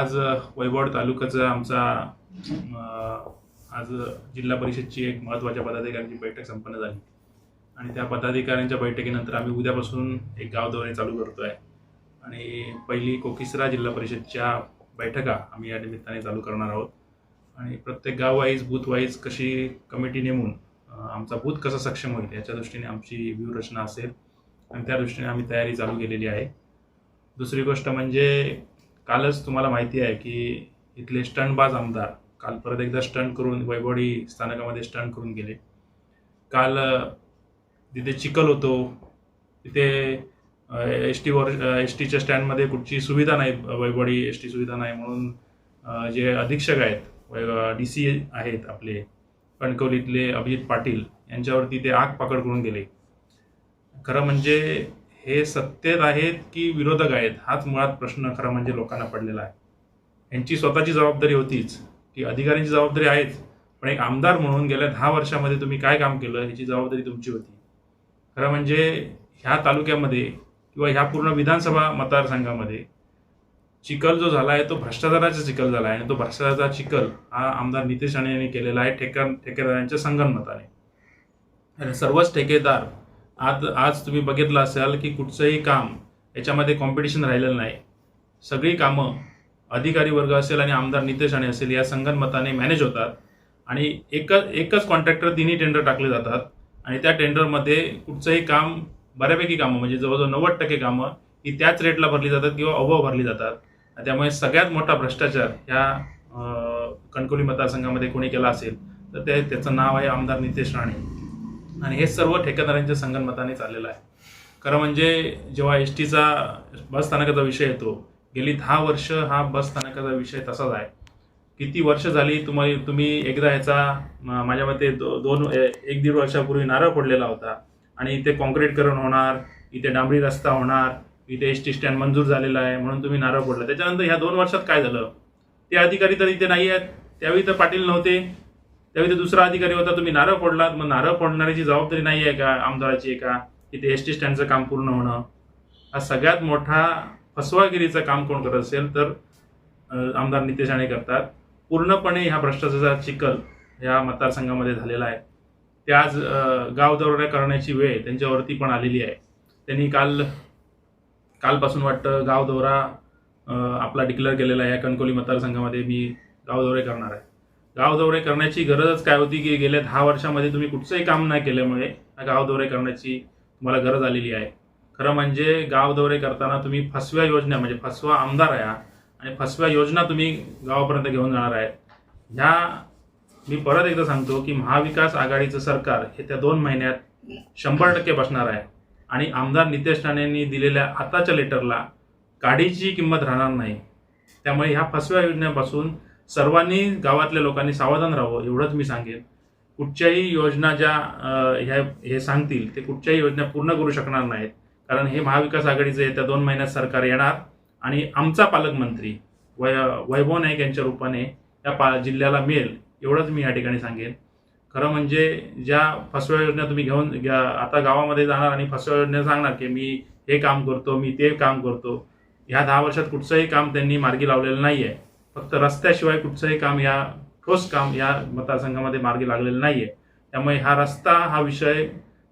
आज वैभवड तालुक्याचा आमचा आज जिल्हा परिषदची एक महत्त्वाच्या पदाधिकाऱ्यांची बैठक संपन्न झाली. आणि त्या पदाधिकाऱ्यांच्या बैठकीनंतर आम्ही उद्यापासून एक गाव दौरे चालू करतो आहे आणि पहिली कोकिसरा जिल्हा परिषदच्या बैठका आम्ही या निमित्ताने चालू करणार आहोत. आणि प्रत्येक गाव वाईज बूथ वाईज कशी कमिटी नेमून आमचा बूथ कसा सक्षम होईल याच्या दृष्टीने आमची व्यूहरचना असेल. आणि त्या दृष्टीने आम्ही तयारी चालू केलेली आहे. दुसरी गोष्ट म्हणजे कालच तुम्हाला माहिती आहे की इथले स्टंटबाज आमदार काल परत एकदा स्टंट करून वैभवडी स्थानकामध्ये स्टंट करून गेले. काल तिथे चिखल होतो. तिथे एस टीवर एस टीच्या स्टँडमध्ये कुठची सुविधा नाही वैभवडी एस टी सुविधा नाही म्हणून जे अधीक्षक आहेत डी सी आहेत आपले कणकवलीतले अभिजित पाटील यांच्यावरती ते आग पकड करून गेले. खरं म्हणजे हे सत्तेत आहेत की विरोधक आहेत? हाच मुळात प्रश्न खरा म्हणजे लोकांना पडलेला आहे. यांची स्वतःची जबाबदारी होतीच की अधिकाऱ्यांची जबाबदारी आहेच. पण एक आमदार म्हणून गेल्या दहा वर्षामध्ये तुम्ही काय काम केलं ह्याची जबाबदारी तुमची होती. खरं म्हणजे ह्या तालुक्यामध्ये किंवा ह्या पूर्ण विधानसभा मतदारसंघामध्ये चिखल जो झाला आहे तो भ्रष्टाचाराचा चिखल झाला आहे आणि तो भ्रष्टाचाराचा चिखल हा आमदार नितेश राणे यांनी केलेला आहे ठेका ठेकेदारांच्या संगनमताने. आणि सर्वच ठेकेदार आज आज तुम्ही बघितलं असाल की कुठचंही काम याच्यामध्ये कॉम्पिटिशन राहिलेलं नाही. सगळी कामं अधिकारी वर्ग असेल आणि आमदार नितेश राणे असेल या संगनमताने मॅनेज होतात. आणि एकच एकच कॉन्ट्रॅक्टर तिन्ही टेंडर टाकले जातात. आणि त्या टेंडरमध्ये कुठचंही काम बऱ्यापैकी कामं म्हणजे जवळजवळ नव्वद टक्के कामं ही त्याच रेटला भरली जातात किंवा अभाव भरली जातात. त्यामुळे सगळ्यात मोठा भ्रष्टाचार ह्या अं, कणकवली मतदारसंघामध्ये कोणी केला असेल तर ते त्याचं नाव आहे आमदार नितेश राणे. आणि हे सर्व ठेकेदारांच्या संगनमताने चाललेलं आहे. खरं म्हणजे जेव्हा एस टीचा बस स्थानकाचा विषय येतो गेली दहा वर्ष हा बस स्थानकाचा विषय तसाच आहे. किती वर्ष झाली तुम्हाला तुम्ही एकदा ह्याचा म- माझ्या मते दो, दोन एक दीड वर्षापूर्वी नारळ पडलेला होता. आणि इथे कॉन्क्रीटकरण होणार इथे डांबरी रस्ता होणार इथे एस टी स्टँड मंजूर झालेला आहे म्हणून तुम्ही नारळ पडला त्याच्यानंतर ह्या दोन वर्षात काय झालं? ते अधिकारी तर इथे नाही आहेत. त्यावेळी तर पाटील नव्हते. त्यावेळी दुसरा अधिकारी होता तुम्ही नारळ फोडलात मग नारळ फोडणाऱ्याची जबाबदारी नाही आहे का? आमदाराची आहे का? इथे एस टी स्टँडचं काम पूर्ण होणं. हा सगळ्यात मोठा फसवागिरीचं काम कोण करत असेल तर आमदार नितेश राणे करतात. पूर्णपणे ह्या भ्रष्टाचाराचा चिखल ह्या मतदारसंघामध्ये झालेला आहे. ते आज गाव दौऱ्या करण्याची वेळ त्यांच्यावरती पण आलेली आहे. त्यांनी काल कालपासून वाटतं गाव दौरा आपला डिक्लेअर केलेला आहे या कणकोली मतदारसंघामध्ये मी गाव दौरे करणार आहे. गाव दौरे करण्याची गरजच काय होती की गेल्या दहा वर्षामध्ये तुम्ही कुठचंही काम नाही केल्यामुळे गाव दौरे करण्याची तुम्हाला गरज आलेली आहे. खरं म्हणजे गाव दौरे करताना तुम्ही फसव्या योजना म्हणजे फसवा आमदार आहे आणि फसव्या योजना तुम्ही गावापर्यंत घेऊन जाणार आहे. ह्या मी परत एकदा सांगतो की महाविकास आघाडीचं सरकार हे त्या दोन महिन्यात शंभर टक्के बसणार आहे. आणि आमदार नितेश राणेंनी दिलेल्या आताच्या लेटरला काडीची किंमत राहणार नाही. त्यामुळे ह्या फसव्या योजनेपासून सर्वांनी गावातल्या लोकांनी सावधान राहावं एवढंच मी सांगेन. कुठच्याही योजना ज्या ह्या हे सांगतील ते कुठच्याही योजना पूर्ण करू शकणार नाहीत. कारण हे महाविकास आघाडीचे येत्या दोन महिन्यात सरकार येणार आणि आमचा पालकमंत्री वय वैभव नाईक यांच्या रूपाने या पा जिल्ह्याला मिळेल एवढंच मी या ठिकाणी सांगेन. खरं म्हणजे ज्या फसव्या योजना तुम्ही घेऊन घ्या आता गावामध्ये जाणार आणि फसव्या योजना सांगणार की मी हे काम करतो मी ते काम करतो ह्या दहा वर्षात कुठचंही काम त्यांनी मार्गी लावलेलं नाही आहे फक्त रस्त्याशिवाय कुठचंही काम या ठोस काम या मतदारसंघामध्ये मार्गी लागलेलं नाही आहे त्यामुळे हा रस्ता हा विषय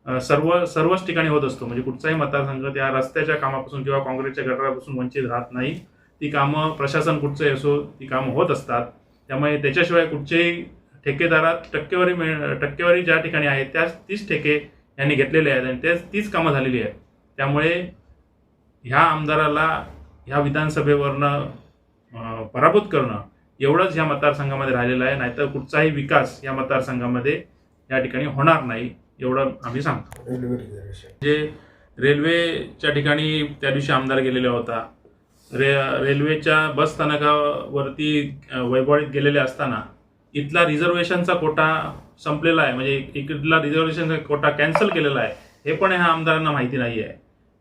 सर्व सर्वच ठिकाणी होत असतो. म्हणजे कुठचाही मतदारसंघ त्या रस्त्याच्या कामापासून किंवा काँग्रेसच्या गटारापासून वंचित राहत नाही. ती कामं प्रशासन कुठचंही असो ती कामं होत असतात. त्यामुळे त्याच्याशिवाय कुठचेही ठेकेदारात टक्केवारी मिळ टक्केवारी ज्या ठिकाणी आहे त्याच तीच ठेके यांनी घेतलेले आहेत आणि त्याच तीच कामं झालेली आहेत. त्यामुळे ह्या आमदाराला ह्या विधानसभेवरनं पराभूत करणं एवढंच ह्या मतदारसंघामध्ये राहिलेलं आहे. नाहीतर कुठचाही विकास या मतदारसंघामध्ये या ठिकाणी होणार नाही एवढं आम्ही सांगतो. Railway reservation. जे रेल्वेच्या ठिकाणी त्या दिवशी आमदार गेलेला होता रे रेल्वेच्या बस स्थानकावरती वैभवळीत गेलेले असताना इथला रिझर्वेशनचा कोटा संपलेला आहे. म्हणजे इकडला रिझर्वेशनचा कोटा कॅन्सल केलेला आहे. हे पण ह्या आमदारांना माहिती नाही आहे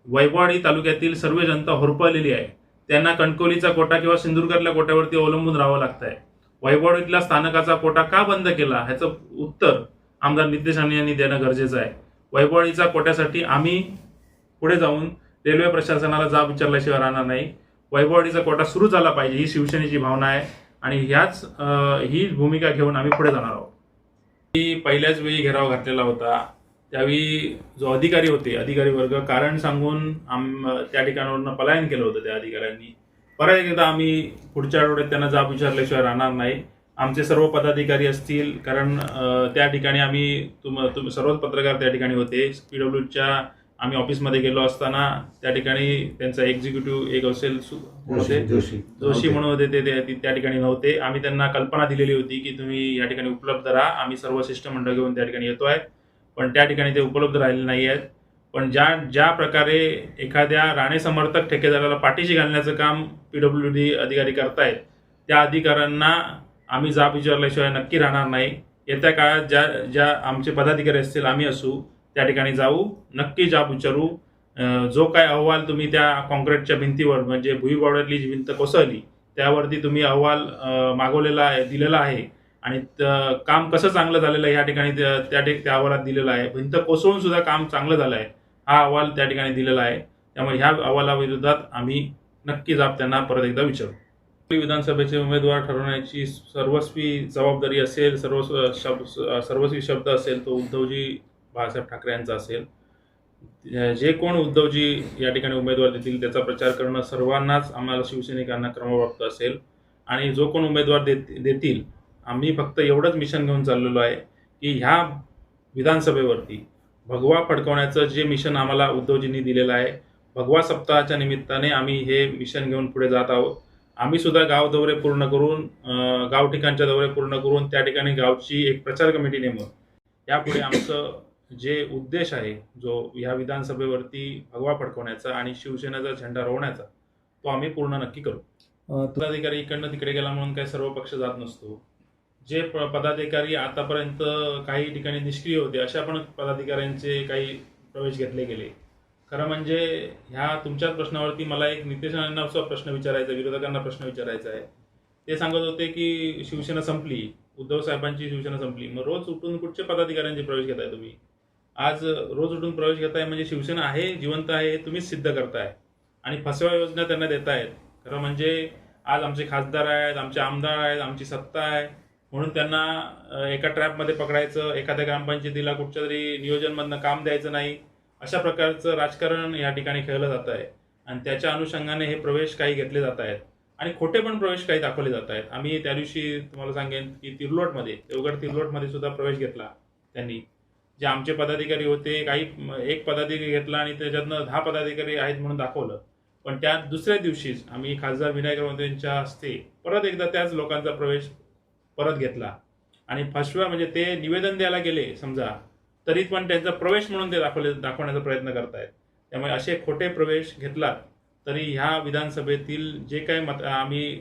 वैभववाडी तालुक्यातील सर्व जनता होरपळलेली आहे. त्यांना कणकवलीचा कोटा किंवा सिंधुदुर्गातल्या कोट्यावरती अवलंबून राहावं लागतं आहे वैभवडीतल्या स्थानकाचा कोटा का बंद केला ह्याचं उत्तर आमदार नितेश राणे यांनी देणं गरजेचं आहे. वैभववाडीचा कोट्यासाठी आम्ही पुढे जाऊन रेल्वे प्रशासनाला जाब विचारल्याशिवाय राहणार नाही. वैभवळीचा कोटा सुरू झाला पाहिजे ही शिवसेनेची भावना आहे आणि ह्याच ही भूमिका घेऊन आम्ही पुढे जाणार आहोत. मी पहिल्याच वेळी घेराव घातलेला होता. त्यावेळी जो अधिकारी होते अधिकारी वर्ग कारण सांगून आम त्या ठिकाणावरून पलायन केलं होतं त्या अधिकाऱ्यांनी. परत एकदा आम्ही पुढच्या आठवड्यात त्यांना जाब विचारल्याशिवाय राहणार नाही. आमचे सर्व पदाधिकारी असतील कारण त्या ठिकाणी आम्ही तुम तुम सर्वच पत्रकार त्या ठिकाणी होते. पी डब्ल्यूच्या आम्ही ऑफिसमध्ये गेलो असताना त्या ठिकाणी त्यांचा एक्झिक्युटिव्ह एक असेल होते? जोशी. जोशी म्हणून होते ते त्या ठिकाणी नव्हते. आम्ही त्यांना कल्पना दिलेली होती की तुम्ही या ठिकाणी उपलब्ध राहा. आम्ही सर्व शिष्टमंडळ घेऊन त्या ठिकाणी येतोय. पण त्या ठिकाणी ते उपलब्ध राहिले नाही आहेत पण ज्या ज्या प्रकारे एखाद्या राणे समर्थक ठेकेदाराला पाठीशी घालण्याचं काम पी डब्ल्यू डी अधिकारी करतायत त्या अधिकाऱ्यांना आम्ही जाब विचारल्याशिवाय नक्की राहणार नाही. येत्या काळात ज्या ज्या आमचे पदाधिकारी असतील आम्ही असू त्या ठिकाणी जाऊ नक्की जाब विचारू. जो काय अहवाल तुम्ही त्या कॉन्क्रीटच्या भिंतीवर म्हणजे भुईगोड्यातली जी भिंत कोसळली त्यावरती तुम्ही अहवाल मागवलेला आहे दिलेला आहे. आणि त- काम कसं चांगलं झालेलं आहे या ठिकाणी त्या त्या त्या अहवालात दिलेलं आहे. भिंत कोसळून सुद्धा काम चांगलं झालं आहे हा अहवाल त्या ठिकाणी दिलेला आहे. त्यामुळे ह्या अहवालाविरोधात आम्ही नक्की जाब त्यांना परत एकदा विचारू. विधानसभेचे उमेदवार ठरवण्याची सर्वस्वी जबाबदारी असेल सर्वस्व शब्द सर्वस्वी शब्द असेल तो उद्धवजी बाळासाहेब ठाकरे यांचा असेल. जे कोण उद्धवजी या ठिकाणी उमेदवार देतील त्याचा प्रचार करणं सर्वांनाच आम्हाला शिवसैनिकांना क्रमप्राप्त असेल. आणि जो कोण उमेदवार देत देतील आम्ही फक्त एवढंच मिशन घेऊन चाललेलो आहे की ह्या विधानसभेवरती भगवा फडकवण्याचं जे मिशन आम्हाला उद्धवजींनी दिलेलं आहे भगवा सप्ताहाच्या निमित्ताने आम्ही हे मिशन घेऊन पुढे जात आहोत. आम्ही सुद्धा गाव दौरे पूर्ण करून गाव ठिकाणच्या दौरे पूर्ण करून त्या ठिकाणी गावची एक प्रचार कमिटी नेमून यापुढे आमचं जे उद्देश आहे जो या विधानसभेवरती भगवा फडकवण्याचा आणि शिवसेनेचा झेंडा रोवण्याचा तो आम्ही पूर्ण नक्की करू. पदाधिकारी इकडनं तिकडे गेला म्हणून काही सर्व पक्ष जात नसतो. जे प- पदाधिकारी आतापर्यंत काही ठिकाणी निष्क्रिय होते अशा पण पदाधिकाऱ्यांचे काही प्रवेश घेतले गेले. खरं म्हणजे ह्या तुमच्याच प्रश्नावरती मला एक नितेश राणेंना प्रश्न विचारायचा विरोधकांना प्रश्न विचारायचा आहे. ते सांगत होते की शिवसेना संपली उद्धव साहेबांची शिवसेना संपली. मग रोज उठून कुठच्या पदाधिकाऱ्यांचे प्रवेश घेताय तुम्ही? आज रोज उठून प्रवेश घेताय म्हणजे शिवसेना आहे जिवंत आहे हे तुम्हीच सिद्ध करताय. आणि फसव्या योजना त्यांना देतायत. खरं म्हणजे आज आमचे खासदार आहेत आमचे आमदार आहेत आमची सत्ता आहे. म्हणून त्यांना एका ट्रॅपमध्ये पकडायचं एखाद्या ग्रामपंचायतीला कुठच्या तरी नियोजनमधनं काम द्यायचं नाही अशा प्रकारचं राजकारण या ठिकाणी खेळलं जात आहे. आणि त्याच्या अनुषंगाने हे प्रवेश काही घेतले जात आहेत. आणि खोटे पण प्रवेश काही दाखवले जात आहेत. आम्ही त्या दिवशी तुम्हाला सांगेन की तिरलोटमध्ये देवगड तिर्लोटमध्ये सुद्धा प्रवेश घेतला त्यांनी. जे आमचे पदाधिकारी होते काही एक पदाधिकारी घेतला आणि त्याच्यातनं दहा पदाधिकारी आहेत म्हणून दाखवलं. पण त्या दुसऱ्या दिवशीच आम्ही खासदार विनायक राऊत यांच्या हस्ते परत एकदा त्याच लोकांचा प्रवेश परत घेतला. आणि फसव्या म्हणजे ते निवेदन द्यायला गेले समजा तरी पण त्यांचा प्रवेश म्हणून ते दाखवले दाखवण्याचा प्रयत्न करतायत. त्यामुळे असे खोटे प्रवेश घेतलात तरी ह्या विधानसभेतील जे काही मत आम्ही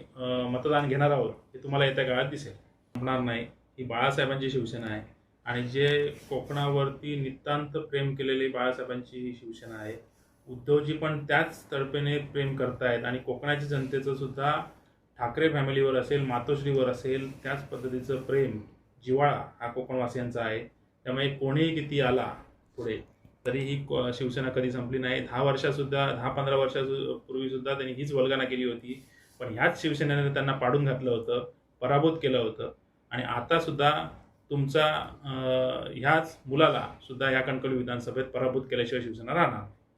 मतदान घेणार आहोत ते तुम्हाला येत्या काळात दिसेल. होणार नाही. ही बाळासाहेबांची शिवसेना आहे. आणि जे कोकणावरती नितांत प्रेम केलेली बाळासाहेबांची ही शिवसेना आहे उद्धवजी पण त्याच तर्फेने प्रेम करतायत. आणि कोकणाच्या जनतेचं सुद्धा ठाकरे फॅमिलीवर असेल मातोश्रीवर असेल त्याच पद्धतीचं प्रेम जिव्हाळा हा कोकणवासियांचा आहे. त्यामुळे कोणीही किती आला पुढे तरी ही शिवसेना कधी संपली नाही. दहा वर्षासुद्धा दहा पंधरा वर्षापूर्वी सुद्धा त्यांनी हीच वल्गना केली होती. पण ह्याच शिवसेनेने त्यांना पाडून घातलं होतं पराभूत केलं होतं. आणि आतासुद्धा तुमचा ह्याच मुलाला सुद्धा या कणकवली विधानसभेत पराभूत केल्याशिवाय शिवसेना राहणार.